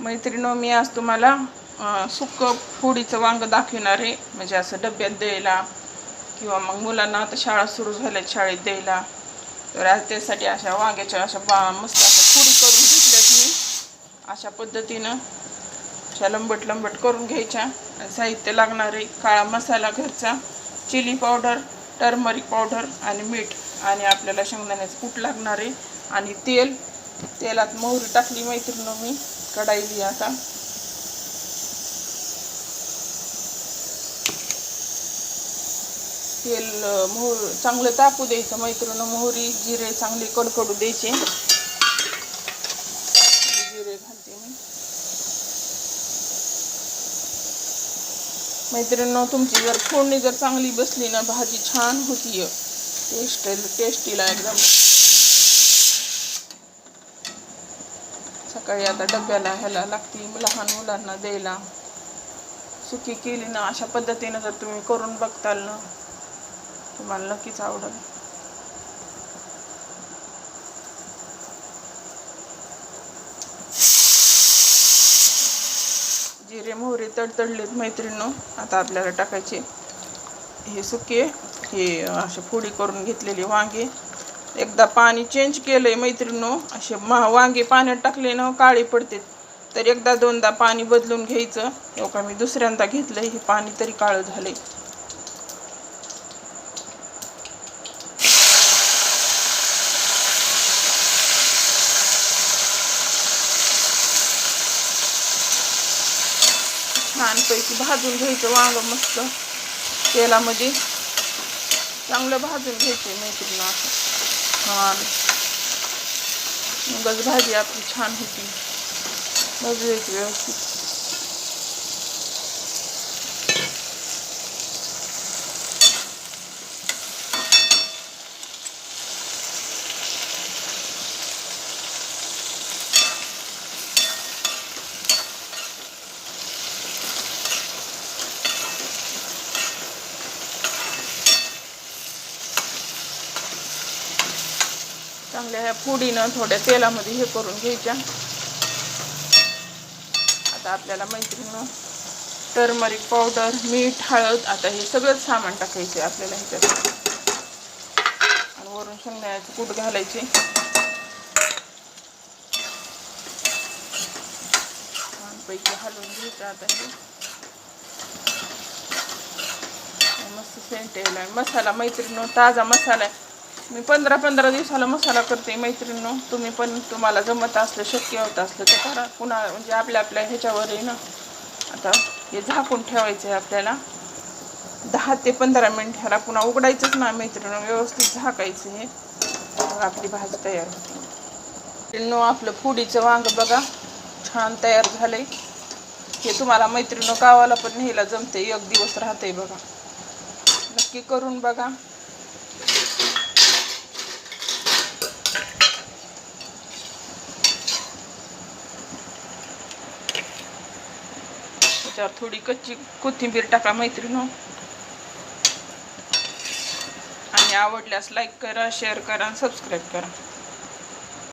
मैत्रिणो मी आज तुम्हाला सुकं फोडीचं वांग दाखविणार आहे. म्हणजे असं डब्यात द्यायला किंवा मग मुलांना आता शाळा सुरू झाल्या शाळेत द्यायला. तर आज त्यासाठी अशा वांग्याच्या अशा बा मस्त अशा फोडी करून घेतल्यात मी. अशा पद्धतीनं अशा लंबट लंबट करून घ्यायच्या. साहित्य साहित्य लागणारे काळा मसाला घरचा चिली पावडर टर्मरिक पावडर आणि मीठ. आणि आपल्याला शेंगदाण्याचं कूट लागणार आहे. आणि तेल तेलात मोहरी टाकली मैत्रिणी मी. कढाईली आता. तेल मोहर चांगलं तापू द्यायचं मैत्रीनं मोहरी जिरे चांगले कडकडू द्यायचे. जिरे घालते मी. मैत्रिणीनं तुमची जर फोडणी जर चांगली बसली ना भाजी छान होती टेस्ट टेस्टीला एकदम. सकाळी आता डब्याला ह्याला लागते लहान मुलांना द्यायला. सुकी केली ना अशा पद्धतीनं जर तुम्ही करून बघताल ना तुम्हाला नक्कीच आवडेल. जिरे मोहरे तडतडलेत मैत्रिणीनो आता आपल्याला टाकायचे. हे सुके हे असे फोडी करून घेतलेली वांगे. एकदा पाणी चेंज केलं आहे मैत्रिणो असे मा वांगे पाण्यात टाकले ना काळे पडते तर एकदा दोनदा पाणी बदलून घ्यायचं. हो का मी दुसऱ्यांदा घेतलं हे पाणी तरी काळं झालंय. छानपैकी भाजून घ्यायचं वांग मस्त तेलामध्ये. चांगलं भाजून घ्यायचं मैत्रिणी असं छान मगच भाजी आपली छान होती। भाजी व्यवस्थित चांगल्या ह्या फुडीनं थोड्या तेलामध्ये हे करून घ्यायच्या. आता आपल्याला मैत्रिणीनं टर्मरिक पावडर मीठ हळद आता हे सगळंच सामान टाकायचे आपल्याला ह्याच्यात. आणि वरून शेंगण्याचे कूट घालायचे. छानपैकी हलवून घ्यायचं आता हे. मस्त सेंट यायला मसाला मैत्रिणी ताजा मसाला आहे. मी पंधरा पंधरा दिवसाला मसाला करते मैत्रिणी तुम्ही पण तुम्हाला जमत असलं शक्य होत असलं तर करा. पुन्हा म्हणजे आपल्या आपल्या ह्याच्यावर आहे ना. आता हे झाकून ठेवायचं आहे आपल्याला. दहा ते पंधरा मिनिट ह्याला पुन्हा उघडायचंच ना मैत्रिणी व्यवस्थित झाकायचं हे. मग आपली भाजी तयार होते. मैत्रिणीनो आपलं फुडीचं वांग बघा. छान तयार झालंय. हे तुम्हाला मैत्रिणी गावाला पण न्यायला जमते एक दिवस राहते बघा. नक्की करून बघा. त्याच्यावर थोडी कच्ची कोथिंबीर टाका मैत्रिणी हो. आणि आवडल्यास लाईक करा शेअर करा आणि सबस्क्राईब करा.